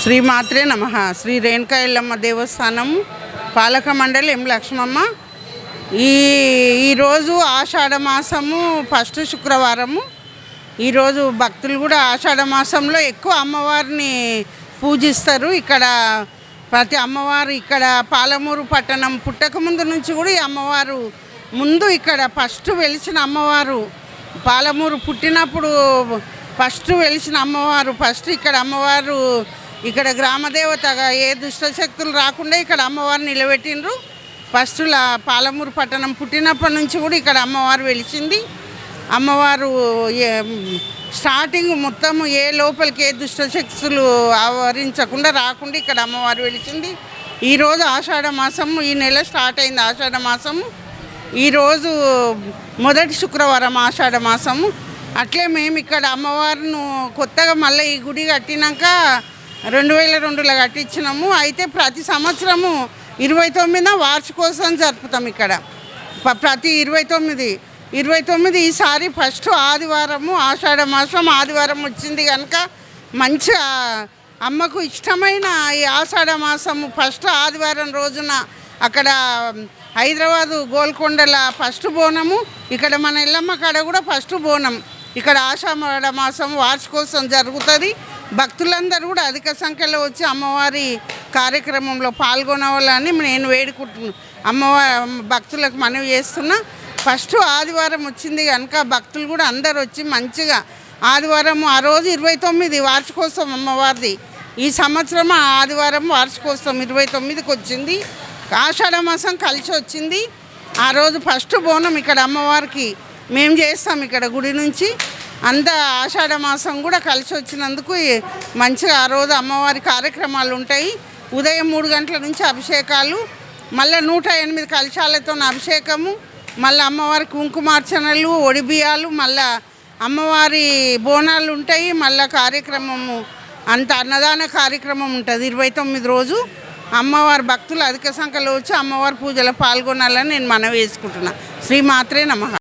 శ్రీ మాత్రే నమ. శ్రీ రేణుకా ఎల్లమ్మ దేవస్థానం పాలక మండలి ఎం లక్ష్మమ్మ. ఈ ఈరోజు ఆషాఢ మాసము ఫస్ట్ శుక్రవారము. ఈరోజు భక్తులు కూడా ఆషాఢ మాసంలో ఎక్కువ అమ్మవారిని పూజిస్తారు. ఇక్కడ ప్రతి అమ్మవారు ఇక్కడ పాలమూరు పట్టణం పుట్టక ముందు నుంచి కూడా ఈ అమ్మవారు ముందు ఇక్కడ ఫస్ట్ వెలిసిన అమ్మవారు. పాలమూరు పుట్టినప్పుడు ఫస్ట్ వెలిసిన అమ్మవారు ఫస్ట్ ఇక్కడ అమ్మవారు ఇక్కడ గ్రామదేవతగా ఏ దుష్టశక్తులు రాకుండా ఇక్కడ అమ్మవారు నిలబెట్టిండ్రు. ఫస్ట్ పాలమూరు పట్టణం పుట్టినప్పటి నుంచి కూడా ఇక్కడ అమ్మవారు వెలిచింది అమ్మవారు ఏ- స్టార్టింగ్ మొత్తం ఏ లోపలికి ఏ దుష్టశక్తులు ఆవరించకుండా రాకుండా ఇక్కడ అమ్మవారు వెలిచింది ఈరోజు ఆషాఢ మాసం ఈ నెల స్టార్ట్ అయింది ఆషాఢ మాసము. ఈరోజు మొదటి శుక్రవారం ఆషాఢ మాసము. అట్లే మేము ఇక్కడ అమ్మవారును కొత్తగా మళ్ళీ ఈ గుడి కట్టినాక రెండు వేల రెండులో కట్టించినాము. అయితే ప్రతి సంవత్సరము ఇరవై తొమ్మిదిన వార్షికోత్సవం జరుపుతాం ఇక్కడ. ప్రతి ఇరవై తొమ్మిది ఇరవై తొమ్మిది ఈసారి ఫస్ట్ ఆదివారము ఆషాఢ మాసం ఆదివారం వచ్చింది కనుక మంచిగా అమ్మకు ఇష్టమైన ఈ ఆషాఢ మాసము ఫస్ట్ ఆదివారం రోజున అక్కడ హైదరాబాదు గోల్కొండల ఫస్ట్ బోనము ఇక్కడ మన ఇల్లమ్మ కాడ కూడా ఫస్ట్ బోనం. ఇక్కడ ఆషాఢ మాసం వార్షికోత్సవం జరుగుతుంది. భక్తులందరూ కూడా అధిక సంఖ్యలో వచ్చి అమ్మవారి కార్యక్రమంలో పాల్గొనవాలని నేను వేడుకుంటున్నాను అమ్మవారి భక్తులకు మనవి చేస్తున్నా. ఫస్ట్ ఆదివారం వచ్చింది కనుక భక్తులు కూడా అందరు వచ్చి మంచిగా ఆదివారం ఆ రోజు ఇరవై తొమ్మిది వార్షికోత్సవం అమ్మవారిది. ఈ సంవత్సరం ఆదివారం వార్షికోత్సవం ఇరవై తొమ్మిదికి వచ్చింది. ఆషాఢ మాసం కలిసి వచ్చింది. ఆ రోజు ఫస్ట్ బోనం ఇక్కడ అమ్మవారికి మేము చేస్తాం ఇక్కడ గుడి నుంచి. అంత ఆషాఢ మాసం కూడా కలిసి వచ్చినందుకు మంచిగా ఆ రోజు అమ్మవారి కార్యక్రమాలు ఉంటాయి. ఉదయం మూడు గంటల నుంచి అభిషేకాలు మళ్ళీ నూట ఎనిమిది కలశాలతో అభిషేకము మళ్ళీ అమ్మవారి కుంకుమార్చనలు ఒడిబియాలు మళ్ళా అమ్మవారి బోనాలు ఉంటాయి. మళ్ళీ కార్యక్రమము అంత అన్నదాన కార్యక్రమం ఉంటుంది. ఇరవై తొమ్మిది రోజు అమ్మవారి భక్తులు అధిక సంఖ్యలో వచ్చి అమ్మవారి పూజలో పాల్గొనాలని నేను మనవి వేసుకుంటున్నా శ్రీ మాత్రే నమః.